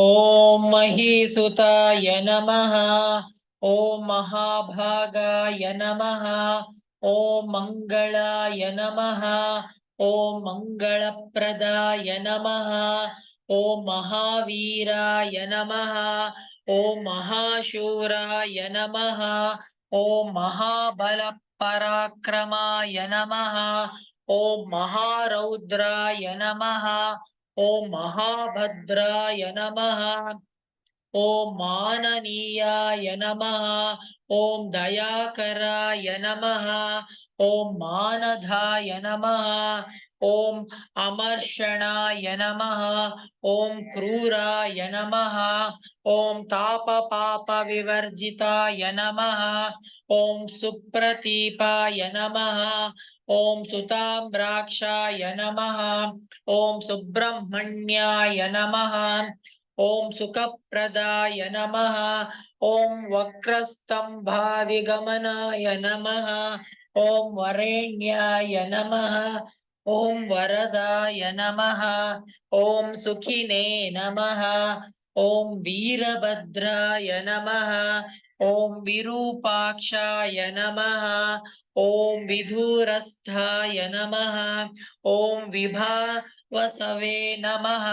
ॐ महीसुताय नमः। ॐ महाभागाय नमः। ॐ मङ्गलाय नमः। ॐ मङ्गलप्रदाय नमः। ॐ महावीराय नमः। ॐ महाशूराय नमः। ॐ महाबलपराक्रमाय नमः। ॐ महारौद्राय नमः। ॐ महाभद्राय नमः। ॐ माननीयाय नमः। ॐ दयाकराय नमः। ॐ मानधाय नमः। ॐ अमर्षणाय नमः। ॐ क्रूराय नमः। ॐ तापपापविवर्जिताय नमः। ॐ सुप्रतीपाय नमः। ॐ सुताम्राक्षाय नमः। ॐ सुब्रह्मण्याय नमः। ॐ सुखप्रदाय नमः। ॐ वक्रस्तम्भादिगमनाय नमः। ॐ वरेण्याय नमः। ॐ वरदाय नमः। ॐ सुखिने नमः। ॐ वीरभद्राय नमः। ॐ विरूपाक्षाय नमः। ॐ विधुरस्थाय नमः। ॐ विभावसवे नमः।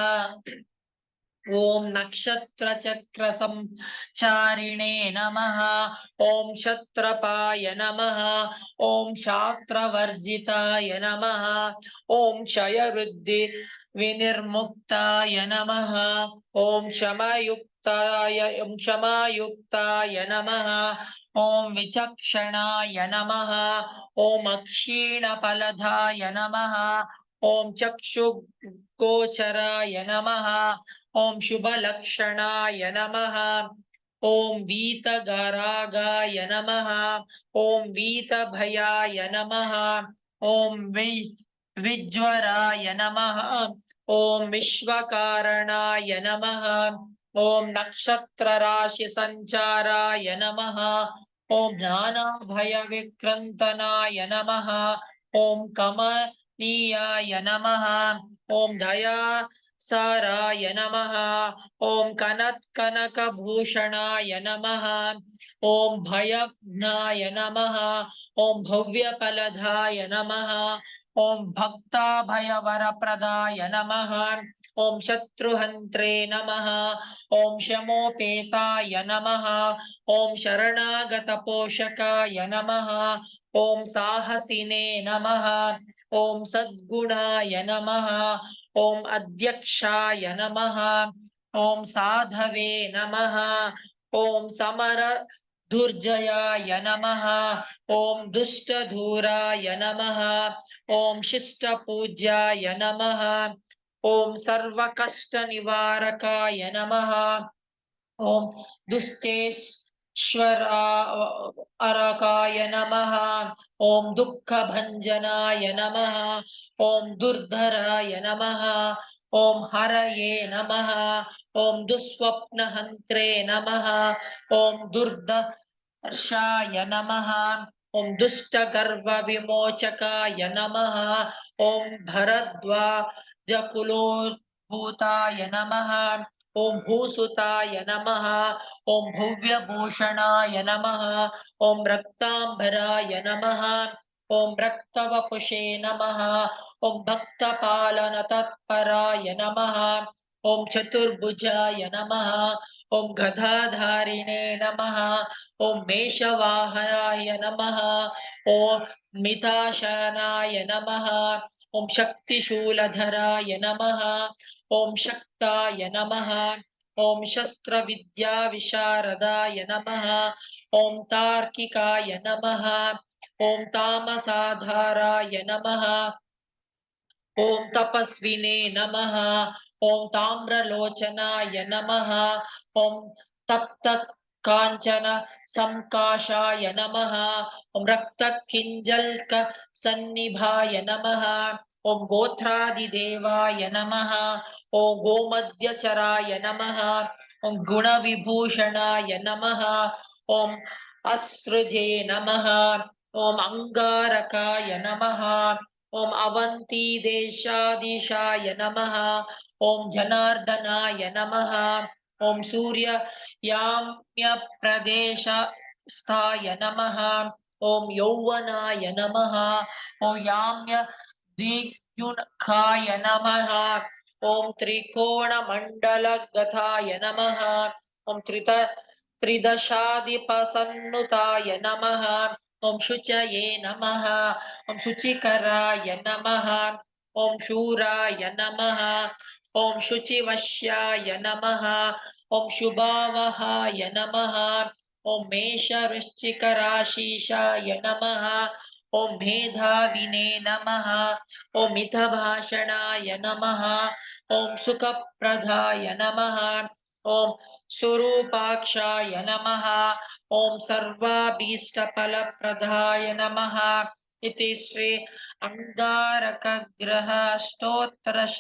ॐ नक्षत्रचक्रसञ्चारिणे नमः ॐ क्षत्रपाय नमः ॐ शास्त्रवर्जिताय नमः ॐ क्षयवृद्धि विनिर्मुक्ताय नमः ॐ क्षमयुक्ताय ॐ क्षमायुक्ताय नमः ॐ विचक्षणाय नमः ॐ अक्षीणफलदाय नमः ॐ चक्षुगोचराय नमः ॐ शुभलक्षणाय नमः। ॐ वीतगरागाय नमः। ॐ वीतभयाय नमः। ॐ वि, विज्वराय नमः। ॐ विश्वकारणाय नमः। ॐ नक्षत्रराशिसञ्चाराय नमः। ॐ ज्ञानाभयविक्रन्तनाय नमः। ॐ कमनीयाय नमः। ॐ दया साराय नमः। ॐ कनत्कनकभूषणाय नमः। ॐ भयज्ञाय नमः। ॐ भव्यफलदाय नमः। ॐ भक्ताभयवरप्रदाय नमः। ॐ शत्रुहन्त्रे नमः। ॐ शमोपेताय नमः। ॐ शरणागतपोषकाय नमः। ॐ साहसिने नमः। ॐ सद्गुणाय नमः। ॐ अध्यक्षाय नमः ॐ साधवे नमः ॐ समर दुर्जयाय नमः ॐ दुष्टधूराय नमः ॐ शिष्टपूज्याय नमः ॐ सर्वकष्टनिवारकाय नमः ॐ दुष्टेश्वरा अरकाय नमः। ॐ दुःखभञ्जनाय नमः। ॐ दुर्धराय नमः। ॐ हरये नमः। ॐ दुःस्वप्नहन्त्रे नमः। दुर्दर्शाय नमः। ॐ दुष्टगर्वविमोचकाय नमः। ॐ भरद्वाजकुलोद्भूताय नमः। ॐ भूसुताय नमः ॐ भव्यभूषणाय नमः ॐ रक्तांबराय नमः ॐ रक्तवपुषे नमः ॐ भक्तपालनतत्पराय नमः ॐ चतुर्भुजाय नमः ॐ गदाधारिणे नमः ॐ मेषवाहनाय नमः ॐ मिताशनाय नमः ॐ शक्तिशूलधराय नमः। ॐ शक्ताय नमः। ॐ शस्त्रविद्याविशारदाय नमः। ॐ तार्किकाय नमः। ॐ तामसाधाराय नमः। ॐ तपस्विने नमः। ॐ ताम्रलोचनाय नमः। ॐ तप्त काञ्चन संकाशाय नमः। ॐ रक्तकिञ्जल्क सन्निभाय नमः। ॐ गोत्रादिदेवाय नमः। ॐ गोमध्यचराय नमः। ॐ गुणविभूषणाय नमः। ॐ असृजे नमः। ॐ अङ्गारकाय नमः। ॐ अवन्ती देशाधीशाय नमः। ॐ जनार्दनाय नमः। ॐ सूर्ययाम्यप्रदेशस्थाय नमः। ॐ यौवनाय नमः। ॐ याम्य दिग्युनखाय नमः। ॐ त्रिकोणमण्डलगताय नमः। ॐ त्रित त्रिदशाधिपसन्नुताय नमः। ॐ शुचये नमः। ॐ शुचिकराय नमः। ॐ शूराय नमः। ॐ शुचिवश्याय नमः। ॐ शुभावहाय नमः। ॐ मेषवृश्चिकराशीषाय नमः। ॐ मेधाविने नमः। ॐ मितभाषणाय नमः। ॐ सुखप्रदाय नमः। ॐ स्वरूपाक्षाय नमः। ॐ सर्वाभीष्टफलप्रदाय नमः। इति श्री अङ्गारकग्रह स्तोत्रशतनामावळि